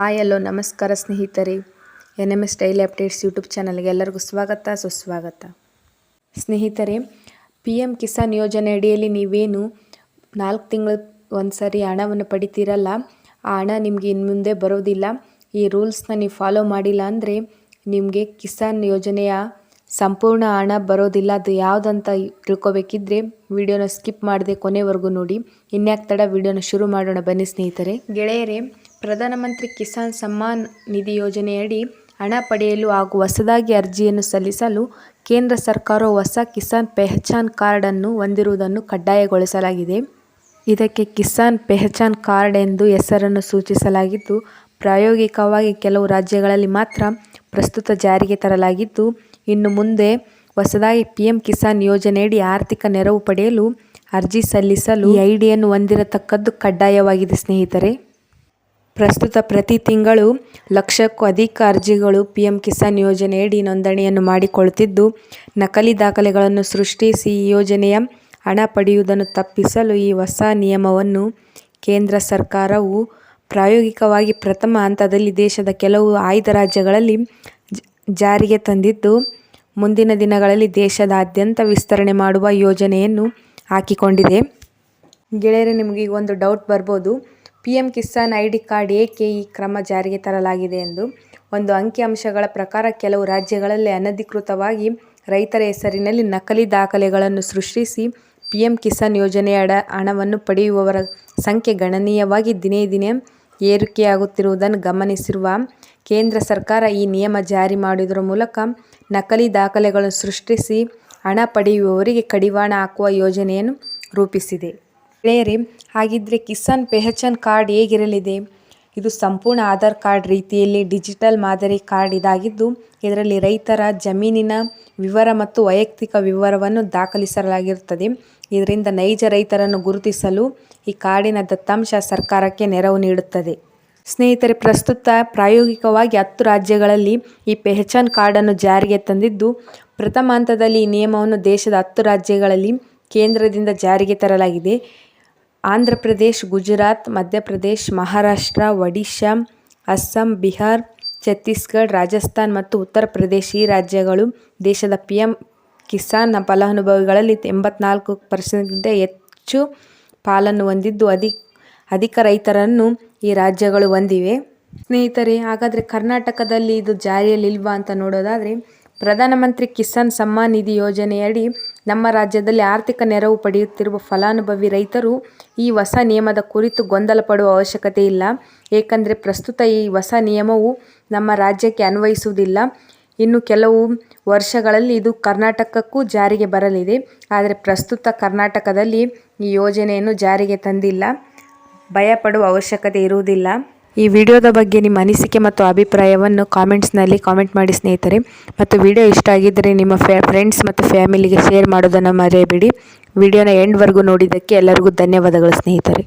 Hi ಎಲ್ಲೋ ನಮಸ್ಕಾರ ಸ್ನೇಹಿತರೆ. N M S daily updates YouTube ಚಾನಲ್ಗೆ ಎಲ್ಲರಿಗೂ ಸ್ವಾಗತ, ಸುಸ್ವಾಗತ. ಸ್ನೇಹಿತರೆ, ಪಿ ಎಂ ಕಿಸಾನ್ ಯೋಜನೆ ಅಡಿಯಲ್ಲಿ ನೀವೇನು ನಾಲ್ಕು ತಿಂಗಳು ಒಂದು ಸರಿ ಹಣವನ್ನು ಪಡಿತೀರಲ್ಲ? ಆ ಹಣ ನಿಮಗೆ ಇನ್ನು ಮುಂದೆ ಬರೋದಿಲ್ಲ. ಈ ರೂಲ್ಸ್ನ ನೀವು ಫಾಲೋ ಮಾಡಿಲ್ಲ ಅಂದರೆ ನಿಮಗೆ ಕಿಸಾನ್ ಯೋಜನೆಯ ಸಂಪೂರ್ಣ ಹಣ ಬರೋದಿಲ್ಲ. ಅದು ಯಾವುದಂತ ತಿಳ್ಕೊಬೇಕಿದ್ರೆ ವಿಡಿಯೋನ ಸ್ಕಿಪ್ ಮಾಡದೆ ಕೊನೆವರೆಗೂ ನೋಡಿ. ಇನ್ಯಾಕೆ ತಡ ವಿಡಿಯೋನ ಶುರು ಮಾಡೋಣ ಬನ್ನಿ ಸ್ನೇಹಿತರೆ. ಗೆಳೆಯರೇ ಪ್ರಧಾನಮಂತ್ರಿ ಕಿಸಾನ್ ಸಮ್ಮಾನ್ ನಿಧಿ ಯೋಜನೆಯಡಿ ಹಣ ಪಡೆಯಲು ಹಾಗೂ ಹೊಸದಾಗಿ ಅರ್ಜಿಯನ್ನು ಸಲ್ಲಿಸಲು ಕೇಂದ್ರ ಸರ್ಕಾರವು ಹೊಸ ಕಿಸಾನ್ ಪೆಹಚಾನ್ ಕಾರ್ಡನ್ನು ಹೊಂದಿರುವುದನ್ನು ಕಡ್ಡಾಯಗೊಳಿಸಲಾಗಿದೆ. ಇದಕ್ಕೆ ಕಿಸಾನ್ ಪೆಹಚಾನ್ ಕಾರ್ಡ್ ಎಂದು ಹೆಸರನ್ನು ಸೂಚಿಸಲಾಗಿದ್ದು, ಪ್ರಾಯೋಗಿಕವಾಗಿ ಕೆಲವು ರಾಜ್ಯಗಳಲ್ಲಿ ಮಾತ್ರ ಪ್ರಸ್ತುತ ಜಾರಿಗೆ ತರಲಾಗಿದ್ದು, ಇನ್ನು ಮುಂದೆ ಹೊಸದಾಗಿ ಪಿಎಂ ಕಿಸಾನ್ ಯೋಜನೆಯಡಿ ಆರ್ಥಿಕ ನೆರವು ಪಡೆಯಲು ಅರ್ಜಿ ಸಲ್ಲಿಸಲು ಈ ಐಡಿಯನ್ನು ಹೊಂದಿರತಕ್ಕದ್ದು ಕಡ್ಡಾಯವಾಗಿದೆ ಸ್ನೇಹಿತರೆ. ಪ್ರಸ್ತುತ ಪ್ರತಿ ತಿಂಗಳು ಲಕ್ಷಕ್ಕೂ ಅಧಿಕ ಅರ್ಜಿಗಳು ಪಿಎಂ ಕಿಸಾನ್ ಯೋಜನೆಯಡಿ ನೋಂದಣಿಯನ್ನು ಮಾಡಿಕೊಳ್ಳುತ್ತಿದ್ದು, ನಕಲಿ ದಾಖಲೆಗಳನ್ನು ಸೃಷ್ಟಿಸಿ ಈ ಯೋಜನೆಯ ಹಣ ಪಡೆಯುವುದನ್ನು ತಪ್ಪಿಸಲು ಈ ಹೊಸ ನಿಯಮವನ್ನು ಕೇಂದ್ರ ಸರ್ಕಾರವು ಪ್ರಾಯೋಗಿಕವಾಗಿ ಪ್ರಥಮ ಹಂತದಲ್ಲಿ ದೇಶದ ಕೆಲವು ಆಯ್ದ ರಾಜ್ಯಗಳಲ್ಲಿ ಜಾರಿಗೆ ತಂದಿದ್ದು, ಮುಂದಿನ ದಿನಗಳಲ್ಲಿ ದೇಶದಾದ್ಯಂತ ವಿಸ್ತರಣೆ ಮಾಡುವ ಯೋಜನೆಯನ್ನು ಹಾಕಿಕೊಂಡಿದೆ. ಗೆಳೆಯರೆ, ನಿಮಗೆ ಒಂದು ಡೌಟ್ ಬರ್ಬೋದು. P M Kisan I D card ಏಕೆ ಈ ಕ್ರಮ ಜಾರಿಗೆ ತರಲಾಗಿದೆ ಎಂದು ಒಂದು ಅಂಕಿಅಂಶಗಳ ಪ್ರಕಾರ ಕೆಲವು ರಾಜ್ಯಗಳಲ್ಲಿ ಅನಧಿಕೃತವಾಗಿ ರೈತರ ಹೆಸರಿನಲ್ಲಿ ನಕಲಿ ದಾಖಲೆಗಳನ್ನು ಸೃಷ್ಟಿಸಿ ಪಿ ಎಂ ಕಿಸಾನ್ ಯೋಜನೆಯ ಹಣವನ್ನು ಪಡೆಯುವವರ ಸಂಖ್ಯೆ ಗಣನೀಯವಾಗಿ ದಿನೇ ದಿನೇ ಏರಿಕೆಯಾಗುತ್ತಿರುವುದನ್ನು ಗಮನಿಸಿರುವ ಕೇಂದ್ರ ಸರ್ಕಾರ ಈ ನಿಯಮ ಜಾರಿ ಮಾಡುವುದರ ಮೂಲಕ ನಕಲಿ ದಾಖಲೆಗಳನ್ನು ಸೃಷ್ಟಿಸಿ ಹಣ ಪಡೆಯುವವರಿಗೆ ಕಡಿವಾಣ ಹಾಕುವ ಯೋಜನೆಯನ್ನು ರೂಪಿಸಿದೆ. ಗೆಳೆಯರೇ ಹಾಗಿದ್ರೆ ಕಿಸಾನ್ ಪೆಹಚನ್ ಕಾರ್ಡ್ ಹೇಗಿರಲಿದೆ? ಇದು ಸಂಪೂರ್ಣ ಆಧಾರ್ ಕಾರ್ಡ್ ರೀತಿಯಲ್ಲಿ ಡಿಜಿಟಲ್ ಮಾದರಿ ಕಾರ್ಡ್ ಇದಾಗಿದ್ದು, ಇದರಲ್ಲಿ ರೈತರ ಜಮೀನಿನ ವಿವರ ಮತ್ತು ವೈಯಕ್ತಿಕ ವಿವರವನ್ನು ದಾಖಲಿಸಲಾಗಿರುತ್ತದೆ. ಇದರಿಂದ ನೈಜ ರೈತರನ್ನು ಗುರುತಿಸಲು ಈ ಕಾರ್ಡಿನ ದತ್ತಾಂಶ ಸರ್ಕಾರಕ್ಕೆ ನೆರವು ನೀಡುತ್ತದೆ. ಸ್ನೇಹಿತರೆ, ಪ್ರಸ್ತುತ ಪ್ರಾಯೋಗಿಕವಾಗಿ ಹತ್ತು ರಾಜ್ಯಗಳಲ್ಲಿ ಈ ಪೆಹಚಾನ್ ಕಾರ್ಡನ್ನು ಜಾರಿಗೆ ತಂದಿದ್ದು, ಪ್ರಥಮ ಹಂತದಲ್ಲಿ ಈ ನಿಯಮವನ್ನು ದೇಶದ ಹತ್ತು ರಾಜ್ಯಗಳಲ್ಲಿ ಕೇಂದ್ರದಿಂದ ಜಾರಿಗೆ ತರಲಾಗಿದೆ. ಆಂಧ್ರ ಪ್ರದೇಶ್, ಗುಜರಾತ್ ಮಧ್ಯಪ್ರದೇಶ್ ಮಹಾರಾಷ್ಟ್ರ, ಒಡಿಶಾ, ಅಸ್ಸಾಂ, ಬಿಹಾರ್, ಛತ್ತೀಸ್ಗಢ, ರಾಜಸ್ಥಾನ್ ಮತ್ತು ಉತ್ತರ ಪ್ರದೇಶ ಈ ರಾಜ್ಯಗಳು ದೇಶದ ಪಿ ಎಂ ಕಿಸಾನ್ ಫಲಾನುಭವಿಗಳಲ್ಲಿ ಎಂಬತ್ನಾಲ್ಕು ಪರ್ಸೆಂಟ್ಗಿಂತ ಹೆಚ್ಚು ಪಾಲನ್ನು ಹೊಂದಿದ್ದು ಅಧಿಕ ಅಧಿಕ ರೈತರನ್ನು ಈ ರಾಜ್ಯಗಳು ಹೊಂದಿವೆ. ಸ್ನೇಹಿತರೆ, ಹಾಗಾದರೆ ಕರ್ನಾಟಕದಲ್ಲಿ ಇದು ಜಾರಿಯಲ್ಲಿಲ್ವಾ ಅಂತ ನೋಡೋದಾದರೆ, ಪ್ರಧಾನಮಂತ್ರಿ ಕಿಸಾನ್ ಸಮ್ಮಾನ್ ನಿಧಿ ಯೋಜನೆಯಡಿ ನಮ್ಮ ರಾಜ್ಯದಲ್ಲಿ ಆರ್ಥಿಕ ನೆರವು ಪಡೆಯುತ್ತಿರುವ ಫಲಾನುಭವಿ ರೈತರು ಈ ಹೊಸ ನಿಯಮದ ಕುರಿತು ಗೊಂದಲ ಪಡುವ ಅವಶ್ಯಕತೆ ಇಲ್ಲ. ಏಕೆಂದರೆ ಪ್ರಸ್ತುತ ಈ ಹೊಸ ನಿಯಮವು ನಮ್ಮ ರಾಜ್ಯಕ್ಕೆ ಅನ್ವಯಿಸುವುದಿಲ್ಲ. ಇನ್ನು ಕೆಲವು ವರ್ಷಗಳಲ್ಲಿ ಇದು ಕರ್ನಾಟಕಕ್ಕೂ ಜಾರಿಗೆ ಬರಲಿದೆ. ಆದರೆ ಪ್ರಸ್ತುತ ಕರ್ನಾಟಕದಲ್ಲಿ ಈ ಯೋಜನೆಯನ್ನು ಜಾರಿಗೆ ತಂದಿಲ್ಲ. ಭಯಪಡುವ ಅವಶ್ಯಕತೆ ಇರುವುದಿಲ್ಲ. ಈ ವಿಡಿಯೋದ ಬಗ್ಗೆ ನಿಮ್ಮ ಅನಿಸಿಕೆ ಮತ್ತು ಅಭಿಪ್ರಾಯವನ್ನು ಕಾಮೆಂಟ್ಸ್ನಲ್ಲಿ ಕಾಮೆಂಟ್ ಮಾಡಿ ಸ್ನೇಹಿತರೆ. ಮತ್ತು ವಿಡಿಯೋ ಇಷ್ಟ ಆಗಿದ್ದರೆ ನಿಮ್ಮ ಫ್ರೆಂಡ್ಸ್ ಮತ್ತು ಫ್ಯಾಮಿಲಿಗೆ ಶೇರ್ ಮಾಡೋದನ್ನು ಮರೆಯಬೇಡಿ. ವಿಡಿಯೋನ ಎಂಡ್ವರೆಗೂ ನೋಡಿದ್ದಕ್ಕೆ ಎಲ್ಲರಿಗೂ ಧನ್ಯವಾದಗಳು ಸ್ನೇಹಿತರೆ.